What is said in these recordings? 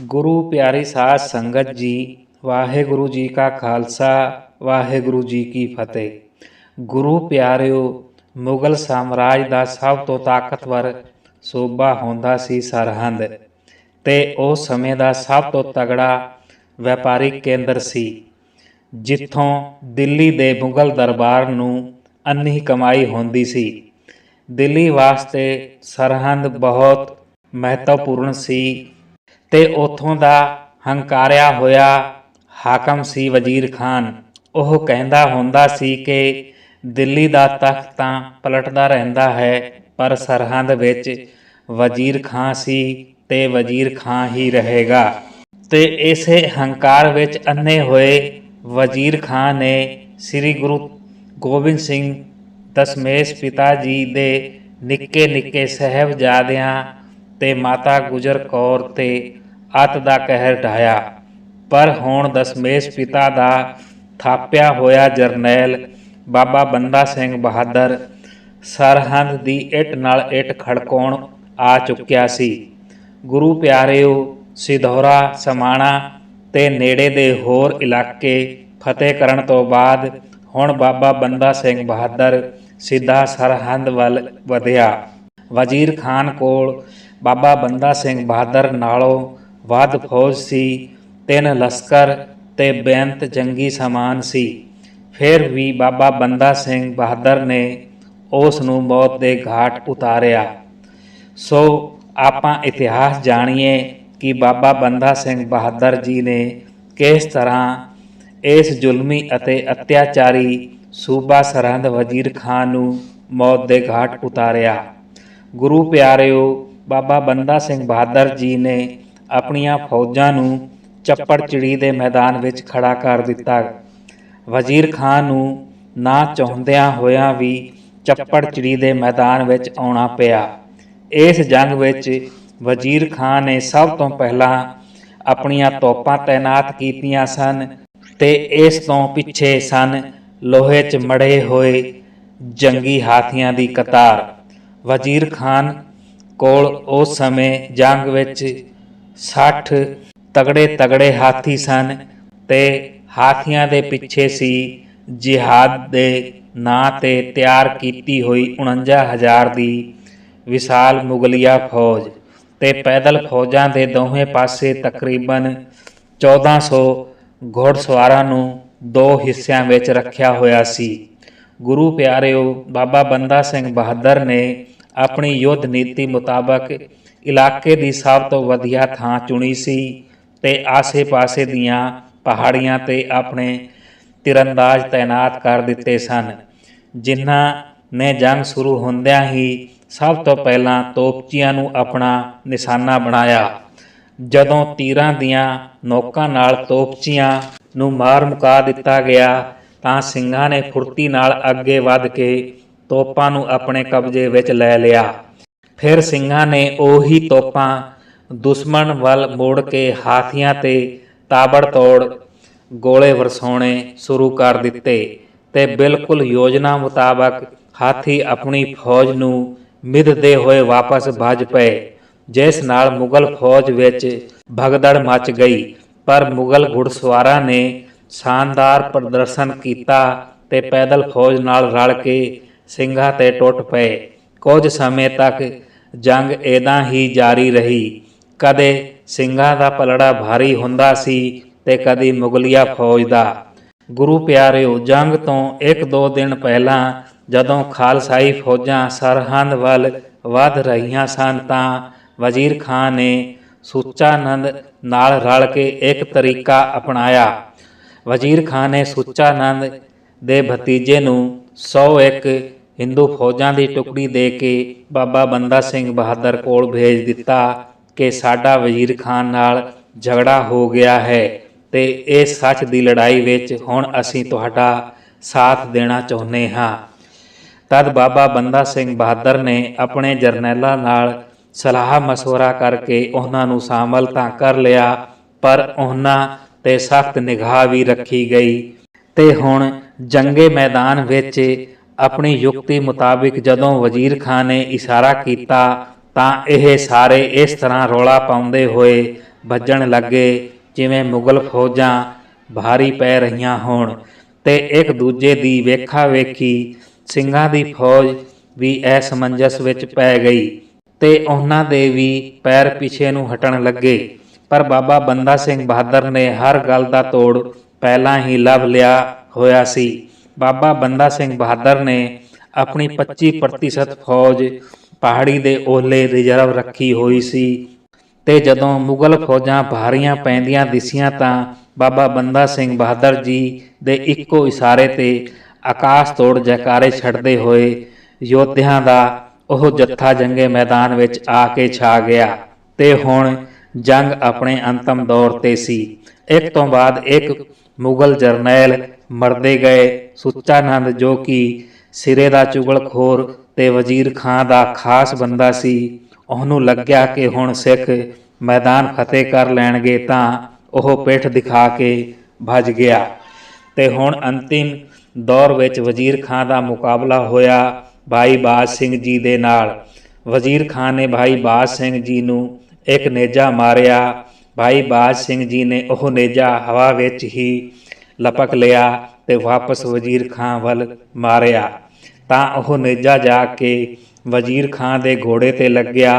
ਗੁਰੂ ਪਿਆਰੀ ਸਾਧ ਸੰਗਤ ਜੀ, ਵਾਹਿਗੁਰੂ ਜੀ ਕਾ ਖਾਲਸਾ, ਵਾਹਿਗੁਰੂ ਜੀ ਕੀ ਫਤਿਹ। ਗੁਰੂ ਪਿਆਰਿਓ, ਮੁਗਲ ਸਾਮਰਾਜ ਦਾ ਸਭ ਤੋਂ ਤਾਕਤਵਰ ਸੂਬਾ ਹੁੰਦਾ ਸੀ ਸਰਹੰਦ ਤੇ ਉਹ ਸਮੇਂ ਦਾ ਸਭ ਤੋਂ ਤਗੜਾ ਵਪਾਰਿਕ ਕੇਂਦਰ ਸੀ, ਜਿੱਥੋਂ ਦਿੱਲੀ ਦੇ ਮੁਗਲ ਦਰਬਾਰ ਨੂੰ ਅੰਨੀ ਕਮਾਈ ਹੁੰਦੀ ਸੀ। ਦਿੱਲੀ ਵਾਸਤੇ ਸਰਹੰਦ ਬਹੁਤ ਮਹੱਤਵਪੂਰਨ ਸੀ। ਤੇ ਉਥੋਂ ਦਾ ਹੰਕਾਰਿਆ ਹੋਇਆ ਹਾਕਮ ਸੀ ਵਜ਼ੀਰ ਖਾਨ। ਉਹ ਕਹਿੰਦਾ ਹੁੰਦਾ ਸੀ ਕਿ ਦਿੱਲੀ ਦਾ ਤਖਤ ਤਾਂ ਪਲਟਦਾ ਰਹਿੰਦਾ ਹੈ, ਪਰ ਸਰਹੰਦ ਵਿੱਚ ਵਜ਼ੀਰ ਖਾਂ ਸੀ ਤੇ ਵਜ਼ੀਰ ਖਾਂ ਹੀ ਰਹੇਗਾ। ਤੇ ਇਸੇ ਹੰਕਾਰ ਵਿੱਚ ਅੰਨੇ ਹੋਏ ਵਜ਼ੀਰ ਖਾਂ ਨੇ ਸ੍ਰੀ ਗੁਰੂ ਗੋਬਿੰਦ ਸਿੰਘ ਦਸਮੇਸ਼ ਪਿਤਾ ਜੀ ਦੇ ਨਿੱਕੇ ਨਿੱਕੇ ਸਹਿਬਜ਼ਾਦਿਆਂ ਤੇ ਮਾਤਾ ਗੁਜਰ ਕੌਰ ਤੇ ਅਤ ਦਾ ਕਹਿਰ ਢਾਇਆ ਪਰ ਹੁਣ ਦਸਮੇਸ਼ ਪਿਤਾ ਦਾ ਥਾਪਿਆ ਹੋਇਆ ਜਰਨੈਲ ਬਾਬਾ ਬੰਦਾ ਸਿੰਘ ਬਹਾਦਰ ਸਰਹੰਦ ਦੀ ਇੱਟ ਨਾਲ ਇੱਟ ਖੜਕਾਉਣ ਆ ਚੁੱਕਿਆ ਸੀ। ਗੁਰੂ ਪਿਆਰਿਓ, ਸਿਧੌਰਾ, ਸਮਾਣਾ ਤੇ ਨੇੜੇ ਦੇ ਹੋਰ ਇਲਾਕੇ ਫਤਿਹ ਕਰਨ ਤੋਂ ਬਾਅਦ ਹੁਣ ਬਾਬਾ ਬੰਦਾ ਸਿੰਘ ਬਹਾਦਰ ਸਿੱਧਾ ਸਰਹੰਦ ਵੱਲ ਵਧਿਆ। ਵਜ਼ੀਰ ਖਾਨ ਕੋਲ ਬਾਬਾ ਬੰਦਾ ਸਿੰਘ ਬਹਾਦਰ ਨਾਲੋਂ ਵੱਧ ਫੌਜ ਸੀ, ਤਿੰਨ ਲਸ਼ਕਰ ਤੇ ਬੇਅੰਤ ਜੰਗੀ ਸਮਾਨ ਸੀ। ਫਿਰ ਵੀ ਬਾਬਾ ਬੰਦਾ ਸਿੰਘ ਬਹਾਦਰ ਨੇ ਉਸ ਨੂੰ ਮੌਤ ਦੇ ਘਾਟ ਉਤਾਰਿਆ। ਸੋ ਆਪਾਂ ਇਤਿਹਾਸ ਜਾਣੀਏ ਕਿ ਬਾਬਾ ਬੰਦਾ ਸਿੰਘ ਬਹਾਦਰ ਜੀ ਨੇ ਕਿਸ ਤਰ੍ਹਾਂ ਇਸ ਜ਼ੁਲਮੀ ਅਤੇ ਅਤਿਆਚਾਰੀ ਸੂਬਾ ਸਰਹੰਦ ਵਜ਼ੀਰ ਖਾਨ ਨੂੰ ਮੌਤ ਦੇ ਘਾਟ ਉਤਾਰਿਆ। ਗੁਰੂ ਪਿਆਰਿਓ, ਬਾਬਾ ਬੰਦਾ ਸਿੰਘ ਬਹਾਦਰ ਜੀ ਨੇ ਆਪਣੀਆਂ ਫੌਜਾਂ ਨੂੰ ਚੱਪੜਚਿੜੀ ਦੇ ਮੈਦਾਨ ਵਿੱਚ ਖੜਾ ਕਰ ਦਿੱਤਾ। ਵਜ਼ੀਰ ਖਾਨ ਨੂੰ ਨਾ ਚਾਹੁੰਦਿਆਂ ਹੋਇਆਂ ਵੀ ਚੱਪੜਚਿੜੀ ਦੇ ਮੈਦਾਨ ਵਿੱਚ ਆਉਣਾ ਪਿਆ। ਇਸ ਜੰਗ ਵਿੱਚ ਵਜ਼ੀਰ ਖਾਨ ਨੇ ਸਭ ਤੋਂ ਪਹਿਲਾਂ ਆਪਣੀਆਂ ਤੋਪਾਂ ਤਾਇਨਾਤ ਕੀਤੀਆਂ ਸਨ ਤੇ ਇਸ ਤੋਂ ਪਿੱਛੇ ਸਨ ਲੋਹੇ 'ਚ ਮੜੇ ਹੋਏ ਜੰਗੀ ਹਾਥੀਆਂ ਦੀ ਕਤਾਰ। ਵਜ਼ੀਰ ਖਾਨ ਕੋਲ ਉਸ ਸਮੇਂ ਜੰਗ ਵਿੱਚ 60 ਤਗੜੇ ਤਗੜੇ ਹਾਥੀ ਸਨ ਤੇ ਹਾਥੀਆਂ ਦੇ ਪਿੱਛੇ ਸੀ ਜਿਹਾਦ ਦੇ ਨਾਂ ਤੇ ਤਿਆਰ ਕੀਤੀ ਹੋਈ 49000 ਦੀ ਵਿਸ਼ਾਲ ਮੁਗਲਿਆ ਫੌਜ ਤੇ ਪੈਦਲ ਫੌਜਾਂ ਦੇ ਦੋਵੇਂ ਪਾਸੇ ਤਕਰੀਬਨ 1400 ਘੋੜਸਵਾਰਾਂ ਨੂੰ ਦੋ ਹਿੱਸਿਆਂ ਵਿੱਚ ਰੱਖਿਆ ਹੋਇਆ ਸੀ। ਗੁਰੂ ਪਿਆਰਿਓ, ਬਾਬਾ ਬੰਦਾ ਸਿੰਘ ਬਹਾਦਰ ਨੇ ਆਪਣੀ ਯੁੱਧ ਨੀਤੀ ਮੁਤਾਬਕ ਇਲਾਕੇ ਦੀ ਸਭ ਤੋਂ ਵਧੀਆ ਥਾਂ ਚੁਣੀ ਸੀ ਤੇ ਆਸੇ-ਪਾਸੇ ਦੀਆਂ ਪਹਾੜੀਆਂ ਤੇ ਆਪਣੇ ਤਿਰੰਦਾਜ਼ ਤਾਇਨਾਤ ਕਰ ਦਿੱਤੇ ਸਨ, ਜਿਨ੍ਹਾਂ ਨੇ ਜੰਗ ਸ਼ੁਰੂ ਹੁੰਦਿਆਂ ਹੀ ਸਭ ਤੋਂ ਪਹਿਲਾਂ ਤੋਪਚੀਆਂ ਨੂੰ ਆਪਣਾ ਨਿਸ਼ਾਨਾ ਬਣਾਇਆ। ਜਦੋਂ ਤੀਰਾਂ ਦੀਆਂ ਨੋਕਾਂ ਨਾਲ ਤੋਪਚੀਆਂ ਨੂੰ ਮਾਰ ਮੁਕਾ ਦਿੱਤਾ ਗਿਆ, ਤਾਂ ਸਿੰਘਾਂ ਨੇ ਫੁਰਤੀ ਨਾਲ ਅੱਗੇ ਵੱਧ ਕੇ ਤੋਪਾਂ ਨੂੰ ਆਪਣੇ ਕਬਜ਼ੇ ਵਿੱਚ ਲੈ ਲਿਆ। ਫਿਰ ਸਿੰਘਾਂ ਨੇ ਉਹੀ ਤੋਪਾਂ ਦੁਸ਼ਮਣ ਵੱਲ ਮੋੜ ਕੇ ਹਾਥੀਆਂ ਤੇ ਤਾਬੜ ਤੋੜ ਗੋਲੇ ਵਰਸਾਉਣੇ ਸ਼ੁਰੂ ਕਰ ਦਿੱਤੇ ਤੇ ਬਿਲਕੁਲ ਯੋਜਨਾ ਮੁਤਾਬਕ ਹਾਥੀ ਆਪਣੀ ਫੌਜ ਨੂੰ ਮਿੱਧਦੇ ਹੋਏ ਵਾਪਸ ਭੱਜ ਪਏ, ਜਿਸ ਨਾਲ ਮੁਗਲ ਫੌਜ ਵਿੱਚ ਭਗਦੜ ਮਚ ਗਈ। ਪਰ ਮੁਗਲ ਘੁੜਸਵਾਰਾਂ ਨੇ ਸ਼ਾਨਦਾਰ ਪ੍ਰਦਰਸ਼ਨ ਕੀਤਾ ਤੇ ਪੈਦਲ ਫੌਜ ਨਾਲ ਰਲ ਕੇ ਸਿੰਘਾਂ ਤੇ ਟੁੱਟ ਪਏ। ਕੁਝ ਸਮੇਂ ਤੱਕ ਜੰਗ ਏਦਾਂ ਹੀ ਜਾਰੀ ਰਹੀ। ਕਦੇ ਸਿੰਘਾਂ ਦਾ ਪਲੜਾ ਭਾਰੀ ਹੁੰਦਾ ਸੀ ਤੇ ਕਦੀ ਮੁਗਲਿਆ ਫੌਜ ਦਾ। ਗੁਰੂ ਪਿਆਰਿਓ, ਜੰਗ ਤੋਂ 1-2 ਦਿਨ ਪਹਿਲਾਂ ਜਦੋਂ ਖਾਲਸਾਈ ਫੌਜਾਂ ਸਰਹੰਦ ਵੱਲ ਵਧ ਰਹੀਆਂ ਸਨ ਤਾਂ ਵਜ਼ੀਰ ਖਾਨ ਨੇ ਸੁੱਚਾਨੰਦ ਨਾਲ ਰਲ ਕੇ ਇੱਕ ਤਰੀਕਾ ਅਪਣਾਇਆ। ਵਜ਼ੀਰ ਖਾਨ ਨੇ ਸੁੱਚਾਨੰਦ ਦੇ ਭਤੀਜੇ ਨੂੰ 101 ਹਿੰਦੂ ਫੌਜਾਂ ਦੀ ਟੁਕੜੀ ਦੇ ਕੇ ਬਾਬਾ ਬੰਦਾ ਸਿੰਘ ਬਹਾਦਰ ਕੋਲ ਭੇਜ ਦਿੱਤਾ ਕਿ ਸਾਡਾ ਵਜ਼ੀਰ ਖਾਨ ਨਾਲ ਝਗੜਾ ਹੋ ਗਿਆ ਹੈ ਤੇ ਇਹ ਸੱਚ ਦੀ ਲੜਾਈ ਵਿੱਚ ਹੁਣ ਅਸੀਂ ਤੁਹਾਡਾ ਸਾਥ ਦੇਣਾ ਚਾਹੁੰਦੇ ਹਾਂ। ਤਦ ਬਾਬਾ ਬੰਦਾ ਸਿੰਘ ਬਹਾਦਰ ਨੇ ਆਪਣੇ ਜਰਨੈਲਾਂ ਨਾਲ ਸਲਾਹ ਮਸ਼ਵਰਾ ਕਰਕੇ ਉਹਨਾਂ ਨੂੰ ਸ਼ਾਮਲ ਤਾਂ ਕਰ ਲਿਆ, ਪਰ ਉਹਨਾਂ ਤੇ ਸਖਤ ਨਿਗਾਹ ਵੀ ਰੱਖੀ ਗਈ ਤੇ ਹੁਣ ਜੰਗੇ ਮੈਦਾਨ ਵਿੱਚ ਆਪਣੀ ਯੁਕਤੀ ਮੁਤਾਬਿਕ ਜਦੋਂ ਵਜ਼ੀਰ ਖਾਨ ਨੇ ਇਸ਼ਾਰਾ ਕੀਤਾ ਤਾਂ ਇਹ ਸਾਰੇ ਇਸ ਤਰ੍ਹਾਂ ਰੌਲਾ ਪਾਉਂਦੇ ਹੋਏ ਭੱਜਣ ਲੱਗੇ, ਜਿਵੇਂ ਮੁਗਲ ਫੌਜਾਂ ਭਾਰੀ ਪੈ ਰਹੀਆਂ ਹੋਣ। ਤੇ ਇੱਕ ਦੂਜੇ ਦੀ ਵੇਖਾ ਵੇਖੀ ਸਿੰਘਾਂ ਦੀ ਫੌਜ ਵੀ ਇਸ ਮੰਜਸ ਵਿੱਚ ਪੈ ਗਈ ਤੇ ਉਹਨਾਂ ਦੇ ਵੀ ਪੈਰ ਪਿਛੇ ਨੂੰ ਹਟਣ ਲੱਗੇ। ਪਰ ਬਾਬਾ ਬੰਦਾ ਸਿੰਘ ਬਹਾਦਰ ਨੇ ਹਰ ਗੱਲ ਦਾ ਤੋੜ ਪਹਿਲਾਂ ਹੀ ਲੱਭ ਲਿਆ ਹੋਇਆ ਸੀ। ਬਾਬਾ ਬੰਦਾ ਸਿੰਘ ਬਹਾਦਰ ਨੇ ਆਪਣੀ 25% ਫੌਜ ਪਹਾੜੀ ਦੇ ਓਲੇ ਰਿਜ਼ਰਵ ਰੱਖੀ ਹੋਈ ਸੀ। ਤੇ ਜਦੋਂ ਮੁਗਲ ਫੌਜਾਂ ਭਾਰੀਆਂ ਪੈਂਦੀਆਂ ਦਿਸੀਆਂ ਤਾਂ ਬਾਬਾ ਬੰਦਾ ਸਿੰਘ ਬਹਾਦਰ ਜੀ ਦੇ ਇੱਕੋ ਇਸ਼ਾਰੇ ਤੇ ਆਕਾਸ਼ ਤੋੜ ਜੈਕਾਰੇ ਛੱਡਦੇ ਹੋਏ ਯੋਧਿਆਂ ਦਾ ਉਹ ਜੱਥਾ ਜੰਗੇ ਮੈਦਾਨ ਵਿੱਚ ਆ ਕੇ ਛਾ ਗਿਆ ਤੇ ਹੁਣ ਜੰਗ ਆਪਣੇ ਅੰਤਮ ਦੌਰ ਤੇ ਸੀ। ਇੱਕ ਤੋਂ ਬਾਅਦ ਇੱਕ ਮੁਗਲ ਜਰਨੈਲ ਮਰਦੇ ਗਏ। ਸੁੱਚਾਨੰਦ ਜੋ ਕਿ ਸਿਰੇ ਦਾ ਚੁਗਲਖੋਰ ਤੇ ਵਜ਼ੀਰ ਖਾਂ ਦਾ ਖਾਸ ਬੰਦਾ ਸੀ, ਉਹਨੂੰ ਲੱਗਿਆ ਕਿ ਹੁਣ ਸਿੱਖ ਮੈਦਾਨ ਫਤਿਹ ਕਰ ਲੈਣਗੇ ਤਾਂ ਉਹ ਪਿੱਠ ਦਿਖਾ ਕੇ ਭੱਜ ਗਿਆ। ਤੇ ਹੁਣ ਅੰਤਿਮ ਦੌਰ ਵਿੱਚ ਵਜ਼ੀਰ ਖਾਂ ਦਾ ਮੁਕਾਬਲਾ ਹੋਇਆ ਭਾਈ ਬਾਜ ਸਿੰਘ ਜੀ ਦੇ ਨਾਲ। ਵਜ਼ੀਰ ਖਾਂ ਨੇ ਭਾਈ ਬਾਜ ਸਿੰਘ ਜੀ ਨੂੰ ਇੱਕ ਨੇਜਾ ਮਾਰਿਆ। ਭਾਈ ਬਾਜ ਸਿੰਘ ਜੀ ਨੇ ਉਹ ਨੇਜਾ ਹਵਾ ਵਿੱਚ ਹੀ ਲਪਕ ਲਿਆ ਤੇ ਵਾਪਸ ਵਜ਼ੀਰ ਖਾਂ ਵੱਲ ਮਾਰਿਆ। ਤਾਂ ਉਹ ਨੇਜਾ ਜਾ ਕੇ ਵਜ਼ੀਰ ਖਾਂ ਦੇ ਘੋੜੇ ਤੇ ਲੱਗਿਆ।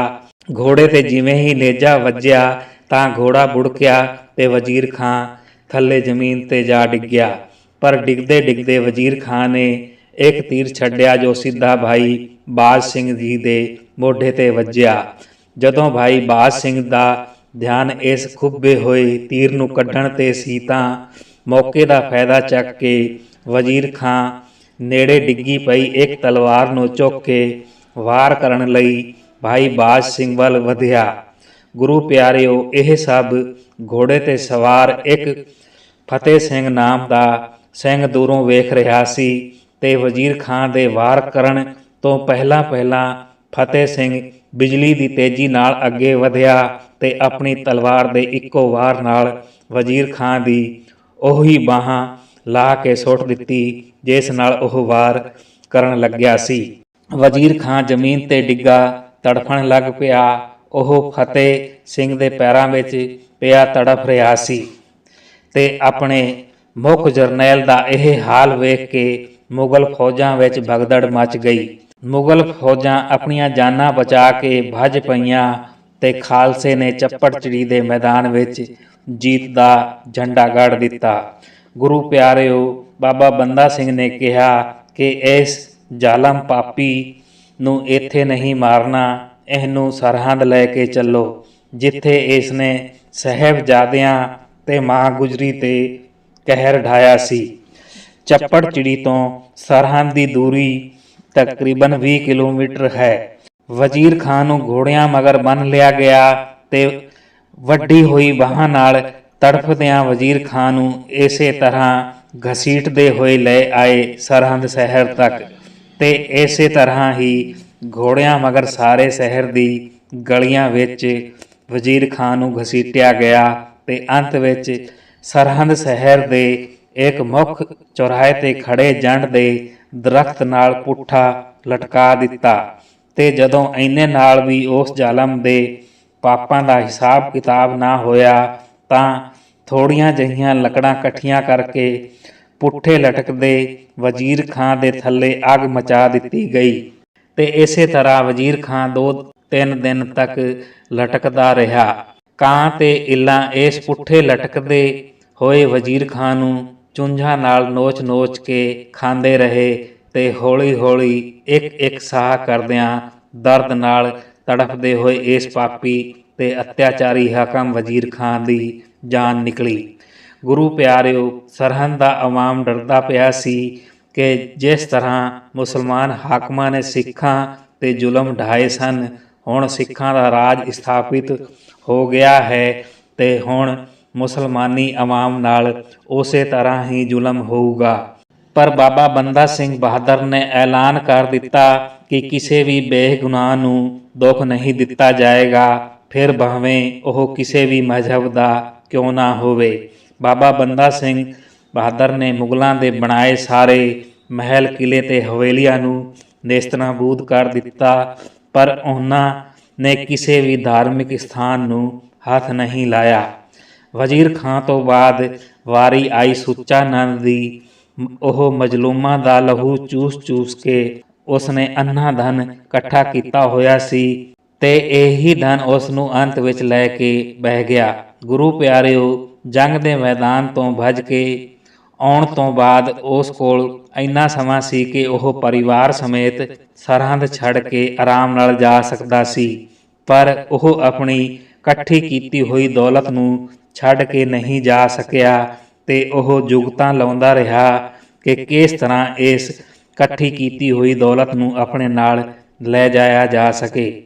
ਘੋੜੇ ਤੇ ਜਿਵੇਂ ਹੀ ਨੇਜਾ ਵੱਜਿਆ ਤਾਂ ਘੋੜਾ ਬੁੜਕਿਆ ਤੇ ਵਜ਼ੀਰ ਖਾਂ ਥੱਲੇ ਜ਼ਮੀਨ ਤੇ ਜਾ ਡਿੱਗਿਆ। ਪਰ ਡਿੱਗਦੇ ਡਿੱਗਦੇ ਵਜ਼ੀਰ ਖਾਂ ਨੇ ਇੱਕ ਤੀਰ ਛੱਡਿਆ ਜੋ ਸਿੱਧਾ ਭਾਈ ਬਾਜ ਸਿੰਘ ਜੀ ਦੇ ਮੋਢੇ ਤੇ ਵੱਜਿਆ। ਜਦੋਂ ਭਾਈ ਬਾਜ ਸਿੰਘ ਦਾ ਧਿਆਨ ਇਸ ਖੁੱਬੇ ਹੋਏ ਤੀਰ ਨੂੰ ਕੱਢਣ ਤੇ ਸੀ ਤਾਂ ਮੌਕੇ ਦਾ ਫਾਇਦਾ ਚੱਕ ਕੇ ਵਜ਼ੀਰ ਖਾਂ ਨੇੜੇ ਡਿੱਗੀ ਪਈ ਇੱਕ ਤਲਵਾਰ ਨੂੰ ਚੁੱਕ ਕੇ ਵਾਰ ਕਰਨ ਲਈ ਭਾਈ ਬਾਜ ਸਿੰਘ ਵੱਲ ਵਧਿਆ। ਗੁਰੂ ਪਿਆਰਿਓ, ਇਹ ਸਭ ਘੋੜੇ ਤੇ ਸਵਾਰ ਇੱਕ ਫਤਿਹ ਸਿੰਘ ਨਾਮ ਦਾ ਸਿੰਘ ਦੂਰੋਂ ਵੇਖ ਰਿਹਾ ਸੀ ਤੇ ਵਜ਼ੀਰ ਖਾਂ ਦੇ ਵਾਰ ਕਰਨ ਤੋਂ ਪਹਿਲਾਂ ਪਹਿਲਾਂ ਫਤਿਹ ਸਿੰਘ ਬਿਜਲੀ ਦੀ ਤੇਜ਼ੀ ਨਾਲ ਅੱਗੇ ਵਧਿਆ ਤੇ ਆਪਣੀ ਤਲਵਾਰ ਦੇ ਇੱਕੋ ਵਾਰ ਨਾਲ ਵਜ਼ੀਰ ਖਾਂ ਦੀ ਉਹੀ ਬਾਹਾਂ ਲਾ ਕੇ ਸੁੱਟ ਦਿੱਤੀ, ਜਿਸ ਨਾਲ ਉਹ ਵਾਰ ਕਰਨ ਲੱਗਿਆ ਸੀ। ਵਜ਼ੀਰ ਖਾਂ ਜ਼ਮੀਨ ਤੇ ਡਿੱਗਾ, ਤੜਫਣ ਲੱਗ ਪਿਆ। ਉਹ ਫਤਿਹ ਸਿੰਘ ਦੇ ਪੈਰਾਂ ਵਿੱਚ ਪਿਆ ਤੜਫ ਰਿਹਾ ਸੀ ਤੇ ਆਪਣੇ ਮੁੱਖ ਜਰਨੈਲ ਦਾ ਇਹ ਹਾਲ ਵੇਖ ਕੇ ਮੁਗਲ ਫੌਜਾਂ ਵਿੱਚ ਭਗਦੜ ਮਚ ਗਈ। ਮੁਗਲ ਫੌਜਾਂ ਆਪਣੀਆਂ ਜਾਨਾਂ ਬਚਾ ਕੇ ਭੱਜ ਪਈਆਂ। ਤੇ ਖਾਲਸੇ ਨੇ ਚੱਪੜਚਿੜੀ ਦੇ ਮੈਦਾਨ ਵਿੱਚ ਜੀਤ ਦਾ ਝੰਡਾ ਗੱਡ ਦਿੱਤਾ। ਗੁਰੂ ਪਿਆਰਿਓ, ਬਾਬਾ ਬੰਦਾ ਸਿੰਘ ਨੇ ਕਿਹਾ ਕਿ ਇਸ ਜ਼ਾਲਮ ਪਾਪੀ ਨੂੰ ਇੱਥੇ ਨਹੀਂ ਮਾਰਨਾ, ਇਹਨੂੰ ਸਰਹੰਦ ਲੈ ਕੇ ਚੱਲੋ, ਜਿੱਥੇ ਇਸ ਨੇ ਸਹਿਬਜ਼ਾਦਿਆਂ ਤੇ ਮਾਂ ਗੁਜਰੀ ਤੇ ਕਹਿਰ ਢਾਇਆ ਸੀ। ਚੱਪੜਚਿੜੀ ਤੋਂ ਸਰਹੰਦ ਦੀ ਦੂਰੀ ਤਕਰੀਬਨ 20 ਕਿਲੋਮੀਟਰ ਹੈ। ਵਜ਼ੀਰ ਖਾਨ ਨੂੰ ਘੋੜਿਆਂ ਮਗਰ ਬੰਨ ਲਿਆ ਗਿਆ ਤੇ ਵੱਡੀ ਹੋਈ ਬਾਹਾਂ ਨਾਲ ਤੜਫਦਿਆਂ ਵਜ਼ੀਰ ਖਾਨ ਨੂੰ ਇਸੇ ਤਰ੍ਹਾਂ ਘਸੀਟਦੇ ਹੋਏ ਲੈ ਆਏ ਸਰਹੰਦ ਸ਼ਹਿਰ ਤੱਕ ਤੇ ਇਸੇ ਤਰ੍ਹਾਂ ਹੀ ਘੋੜਿਆਂ ਮਗਰ ਸਾਰੇ ਸ਼ਹਿਰ ਦੀ ਗਲੀਆਂ ਵਿੱਚ ਵਜ਼ੀਰ ਖਾਨ ਨੂੰ ਘਸੀਟਿਆ ਗਿਆ ਤੇ ਅੰਤ ਵਿੱਚ ਸਰਹੰਦ ਸ਼ਹਿਰ ਦੇ ਇੱਕ ਮੁੱਖ ਚੌਰਾਹੇ ਤੇ ਖੜੇ ਜੰਡ ਦੇ ਦਰਖਤ ਨਾਲ ਪੁੱਠਾ ਲਟਕਾ ਦਿੱਤਾ। ਤੇ ਜਦੋਂ ਐਨੇ ਨਾਲ ਵੀ ਉਸ ਜ਼ਾਲਮ ਦੇ ਪਾਪਾਂ ਦਾ ਹਿਸਾਬ ਕਿਤਾਬ ਨਾ ਹੋਇਆ, ਤਾਂ ਥੋੜੀਆਂ ਜਹੀਆਂ ਲੱਕੜਾਂ ਇਕੱਠੀਆਂ ਕਰਕੇ ਪੁੱਠੇ ਲਟਕਦੇ ਵਜ਼ੀਰ ਖਾਂ ਦੇ ਥੱਲੇ ਅੱਗ ਮਚਾ ਦਿੱਤੀ ਗਈ ਤੇ ਇਸੇ ਤਰ੍ਹਾਂ ਵਜ਼ੀਰ ਖਾਂ ਦੋ ਤਿੰਨ ਦਿਨ ਤੱਕ ਲਟਕਦਾ ਰਿਹਾ। ਕਾਂ ਤੇ ਇੱਲਾਂ ਇਸ ਪੁੱਠੇ ਲਟਕਦੇ ਹੋਏ ਵਜ਼ੀਰ ਖਾਂ ਨੂੰ ਚੁੰਝਾਂ ਨਾਲ ਨੋਚ-ਨੋਚ ਕੇ ਖਾਂਦੇ ਰਹੇ ਤੇ ਹੌਲੀ-ਹੌਲੀ ਇੱਕ-ਇੱਕ ਸਾਹ ਕਰਦਿਆਂ ਦਰਦ ਨਾਲ ਤੜਫਦੇ ਹੋਏ ਇਸ ਪਾਪੀ ਤੇ ਅਤਿਆਚਾਰੀ ਹਾਕਮ ਵਜ਼ੀਰ ਖਾਨ ਦੀ ਜਾਨ ਨਿਕਲੀ। ਗੁਰੂ ਪਿਆਰਿਓ, ਸਰਹੰਦ ਦਾ ਆਵਾਮ ਡਰਦਾ ਪਿਆ ਸੀ ਕਿ ਜਿਸ ਤਰ੍ਹਾਂ ਮੁਸਲਮਾਨ ਹਾਕਮਾਂ ਨੇ ਸਿੱਖਾਂ ਤੇ ਜ਼ੁਲਮ ਢਾਏ ਸਨ, ਹੁਣ ਸਿੱਖਾਂ ਦਾ ਰਾਜ ਸਥਾਪਿਤ ਹੋ ਗਿਆ ਹੈ ਤੇ ਹੁਣ ਮੁਸਲਮਾਨੀ ਆਵਾਮ ਨਾਲ ਉਸੇ ਤਰ੍ਹਾਂ ਹੀ ਜ਼ੁਲਮ ਹੋਊਗਾ। ਪਰ ਬਾਬਾ ਬੰਦਾ ਸਿੰਘ ਬਹਾਦਰ ਨੇ ਐਲਾਨ ਕਰ ਦਿੱਤਾ ਕਿ ਕਿਸੇ ਵੀ ਬੇਗੁਨਾਹ ਨੂੰ ਦੁੱਖ ਨਹੀਂ ਦਿੱਤਾ ਜਾਏਗਾ, ਫਿਰ ਭਾਵੇਂ ਉਹ ਕਿਸੇ ਵੀ ਮਜ਼ਹਬ ਦਾ ਕਿਉਂ ਨਾ ਹੋਵੇ। ਬਾਬਾ ਬੰਦਾ ਸਿੰਘ ਬਹਾਦਰ ਨੇ ਮੁਗਲਾਂ ਦੇ ਬਣਾਏ ਸਾਰੇ ਮਹਿਲ ਕਿਲੇ ਤੇ ਹਵੇਲੀਆਂ ਨੂੰ ਨੇਸਤਨਾਬੂਦ ਕਰ ਦਿੱਤਾ, ਪਰ ਉਹਨਾਂ ਨੇ ਕਿਸੇ ਵੀ ਧਾਰਮਿਕ ਸਥਾਨ ਨੂੰ ਹੱਥ ਨਹੀਂ ਲਾਇਆ। ਵਜ਼ੀਰ ਖਾਂ ਤੋਂ ਬਾਅਦ ਵਾਰੀ ਆਈ ਸੁੱਚਾ ਨੰਦ ਦੀ ਉਹ ਮਜਲੂਮਾਂ ਦਾ ਲਹੂ ਚੂਸ-ਚੂਸ ਕੇ ਉਸਨੇ ਅੰਨਾ ਧਨ ਇਕੱਠਾ ਕੀਤਾ ਹੋਇਆ ਸੀ ਤੇ ਇਹੀ ਧਨ ਉਸ ਨੂੰ ਅੰਤ ਵਿੱਚ ਲੈ ਕੇ ਬਹਿ ਗਿਆ। ਗੁਰੂ ਪਿਆਰਿਓ, ਜੰਗ ਦੇ ਮੈਦਾਨ ਤੋਂ ਭੱਜ ਕੇ ਆਉਣ ਤੋਂ ਬਾਅਦ ਉਸ ਕੋਲ ਇੰਨਾ ਸਮਾਂ ਸੀ ਕਿ ਉਹ ਪਰਿਵਾਰ ਸਮੇਤ ਸਰਹੰਦ ਛੱਡ ਕੇ ਆਰਾਮ ਨਾਲ ਜਾ ਸਕਦਾ ਸੀ। ਪਰ ਉਹ ਆਪਣੀ ਇਕੱਠੀ ਕੀਤੀ ਹੋਈ ਦੌਲਤ ਨੂੰ ਛੱਡ ਕੇ ਨਹੀਂ ਜਾ ਸਕਿਆ। ਤੇ ਉਹ ਜੁਗਤਾਂ ਲਾਉਂਦਾ ਰਿਹਾ ਕਿ ਕਿਸ ਤਰ੍ਹਾਂ ਇਸ ਇਕੱਠੀ ਕੀਤੀ ਹੋਈ ਦੌਲਤ ਨੂੰ ਆਪਣੇ ਨਾਲ ਲੈ ਜਾਇਆ ਜਾ ਸਕੇ।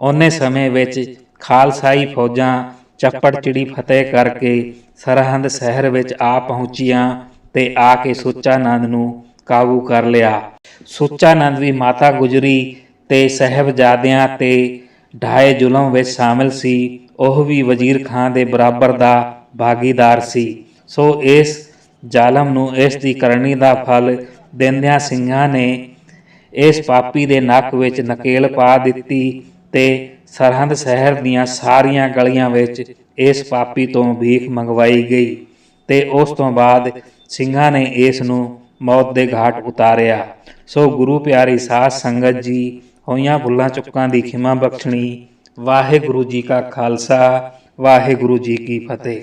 ਉਹਨੇ ਸਮੇਂ ਵਿੱਚ ਖਾਲਸਾਈ ਫੌਜਾਂ, ਚੱਪੜ ਚਿੜੀ ਫਤਿਹ ਕਰਕੇ ਸਰਹੰਦ ਸ਼ਹਿਰ ਵਿੱਚ ਆ ਪਹੁੰਚੀਆਂ ਤੇ ਆ ਕੇ ਸੁੱਚਾਨੰਦ ਨੂੰ ਕਾਬੂ ਕਰ ਲਿਆ। ਸੁੱਚਾਨੰਦ ਵੀ ਮਾਤਾ ਗੁਜਰੀ ਤੇ ਸਹਿਬਜ਼ਾਦਿਆਂ ਤੇ ਢਾਏ ਜ਼ੁਲਮ ਵਿੱਚ ਸ਼ਾਮਿਲ ਸੀ। ਉਹ ਵੀ ਵਜ਼ੀਰ ਖਾਂ ਦੇ ਬਰਾਬਰ ਦਾ ਭਾਗੀਦਾਰ ਸੀ। ਸੋ ਇਸ ਜ਼ਾਲਮ ਨੂੰ, ਇਸ ਦੀ ਕਰਨੀ ਦਾ ਫਲ ਦਿੰਦਿਆਂ ਸਿੰਘਾਂ ਨੇ ਇਸ ਪਾਪੀ ਦੇ ਨੱਕ ਵਿੱਚ ਨਕੇਲ ਪਾ ਦਿੱਤੀ ਤੇ ਸਰਹੰਦ ਸ਼ਹਿਰ ਦੀਆਂ ਸਾਰੀਆਂ ਗਲੀਆਂ ਵਿੱਚ ਇਸ ਪਾਪੀ ਤੋਂ ਭੀਖ ਮੰਗਵਾਈ ਗਈ ਤੇ ਉਸ ਤੋਂ ਬਾਅਦ ਸਿੰਘਾਂ ਨੇ ਇਸ ਨੂੰ ਮੌਤ ਦੇ ਘਾਟ ਉਤਾਰਿਆ। ਸੋ ਗੁਰੂ ਪਿਆਰੀ ਸਾਧ ਸੰਗਤ ਜੀ, ਹੋਈਆਂ ਭੁੱਲਾਂ ਚੁੱਕਾਂ ਦੀ ਖਿਮਾ ਬਖਸ਼ਣੀ। ਵਾਹਿਗੁਰੂ ਜੀ ਕਾ ਖਾਲਸਾ, ਵਾਹਿਗੁਰੂ ਜੀ ਕੀ ਫਤਿਹ।